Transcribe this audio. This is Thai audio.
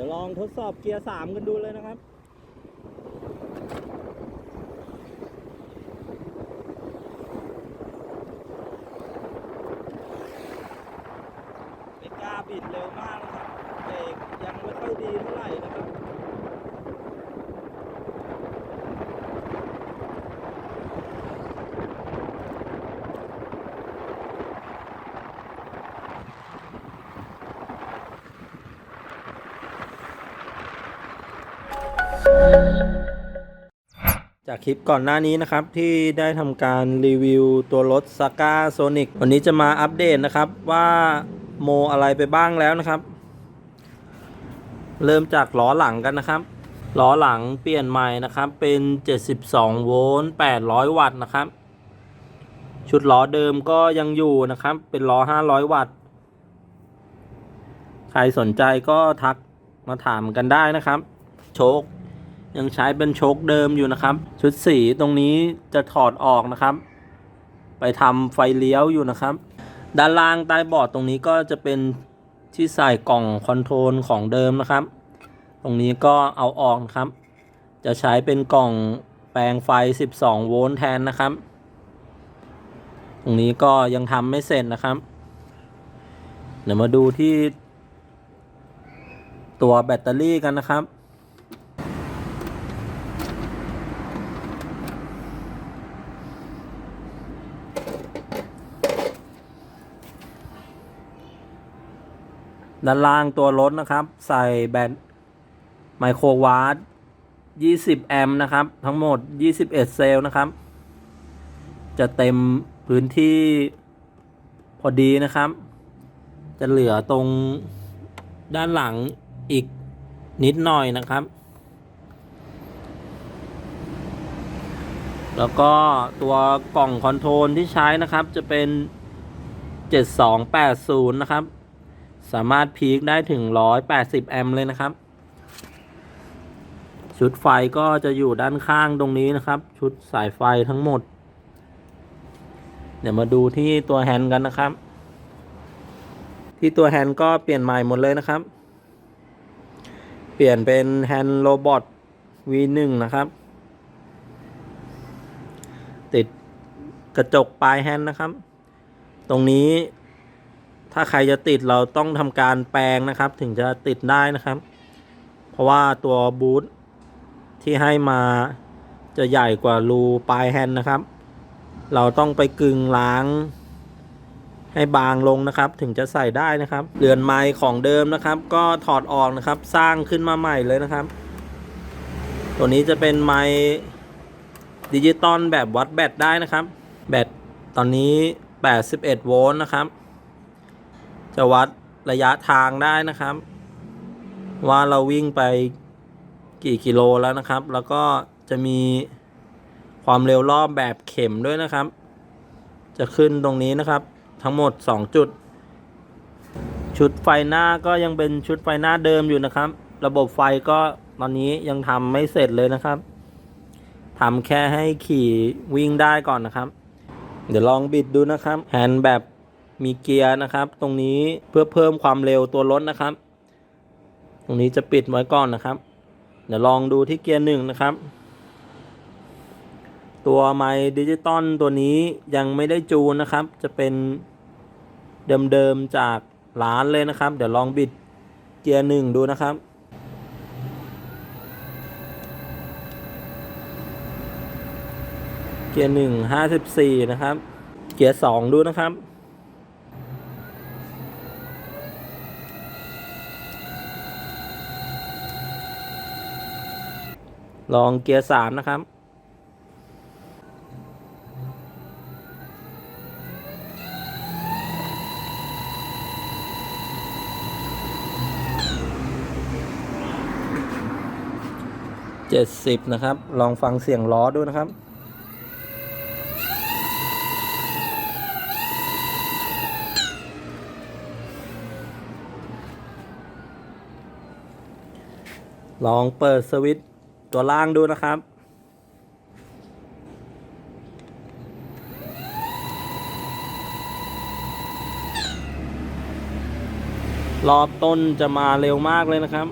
ดี๋ยวลองทดสอบเกียร์สามกันดูเลยนะครับ ไม่กล้าบิดเร็วมากนะครับเบรกยังไม่ค่อยดีเท่าไหร่นะครับ จากคลิปก่อนหน้านี้นะครับ ที่ได้ทำการรีวิวตัวรถ s a ก้าโซนิกวันนี้จะมาอัปเดตนะครับว่าโมอะไรไปบ้างแล้วนะครับ เริ่มจากล้อหลังกันนะครับล้อหลังเปลี่ยนใหม่นะครับ เป็น 72 โวลต์800 วัตต์นะครับ ชุดล้อเดิมก็ยังอยู่นะครับ เป็นล้อ 500 วัตต์ ใครสนใจก็ทักมาถามกันได้นะครับ โชค ยังใช้เป็นโชคเดิมอยู่นะครับ ชุดสีตรงนี้จะถอดออกนะครับ ไปทำไฟเลี้ยวอยู่นะครับ ด้านล่างใต้บอร์ดตรงนี้ก็จะเป็นที่ใส่กล่องคอนโทรลของเดิมนะครับ ตรงนี้ก็เอาออกนะครับ จะใช้เป็นกล่องแปลงไฟ 12 โวลต์แทนนะครับ ตรงนี้ก็ยังทำไม่เสร็จนะครับ เดี๋ยวมาดูที่ตัวแบตเตอรี่กันนะครับ ด้านล่างตัวรถนะครับ ใส่แบตไมโครวาต20 แอมป์นะครับ ทั้งหมด 21 เซลล์นะครับ จะเต็มพื้นที่พอดีนะครับ จะเหลือตรงด้านหลังอีกนิดหน่อยนะครับ แล้วก็ตัวกล่องคอนโทรลที่ใช้นะครับจะเป็น 7280 นะครับ สามารถพีคได้ถึง 180 แอมป์เลยนะครับ ชุดไฟก็จะอยู่ด้านข้างตรงนี้นะครับ ชุดสายไฟทั้งหมด เดี๋ยวมาดูที่ตัวแฮนด์กันนะครับ ที่ตัวแฮนด์ก็เปลี่ยนใหม่หมดเลยนะครับ เปลี่ยนเป็นแฮนด์โรบอท V1 นะครับ ติดกระจกปลายแฮนด์นะครับ ตรงนี้ ถ้าใครจะติดเราต้องทำการแปลงนะครับ ถึงจะติดได้นะครับ เพราะว่าตัวบูทที่ให้มาจะใหญ่กว่ารูปลายแฮนด์นะครับ เราต้องไปกึงล้าง ให้บางลงนะครับ ถึงจะใส่ได้นะครับ เรือนไม้ของเดิมนะครับ ก็ถอดออกนะครับ สร้างขึ้นมาใหม่เลยนะครับ ตัวนี้จะเป็นไม้ดิจิตอลแบบวัดแบตได้นะครับ แบตตอนนี้ 81 โวลต์นะครับ จะวัดระยะทางได้นะครับ ว่าเราวิ่งไปกี่กิโลแล้วนะครับ แล้วก็จะมีความเร็วรอบแบบเข็มด้วยนะครับ จะขึ้นตรงนี้นะครับ ทั้งหมด 2 จุด ชุดไฟหน้าก็ยังเป็นชุดไฟหน้าเดิมอยู่นะครับ ระบบไฟก็ตอนนี้ยังทำไม่เสร็จเลยนะครับทำแค่ให้ขี่วิ่งได้ก่อนนะครับ เดี๋ยวลองบิดดูนะครับแฮนด์แบบ มีเกียร์นะครับ ตรงนี้เพื่อเพิ่มความเร็วตัวรถนะครับ ตรงนี้จะปิดไว้ก่อนนะครับ เดี๋ยวลองดูที่เกียร์หนึ่งนะครับ ตัวไมค์ดิจิตอลตัวนี้ยังไม่ได้จูนนะครับ จะเป็นเดิมๆจากร้านเลยนะครับ เดี๋ยวลองบิดเกียร์หนึ่งดูนะครับเกียร์หนึ่งห้าสิบสี่นะครับ เกียร์สองดูนะครับ ลองเกียร์สามนะครับ เจ็ดสิบนะครับ ลองฟังเสียงล้อดูนะครับลองเปิดสวิตช์ ตัวล่างดูนะครับ รอบต้นจะมาเร็วมากเลยนะครับ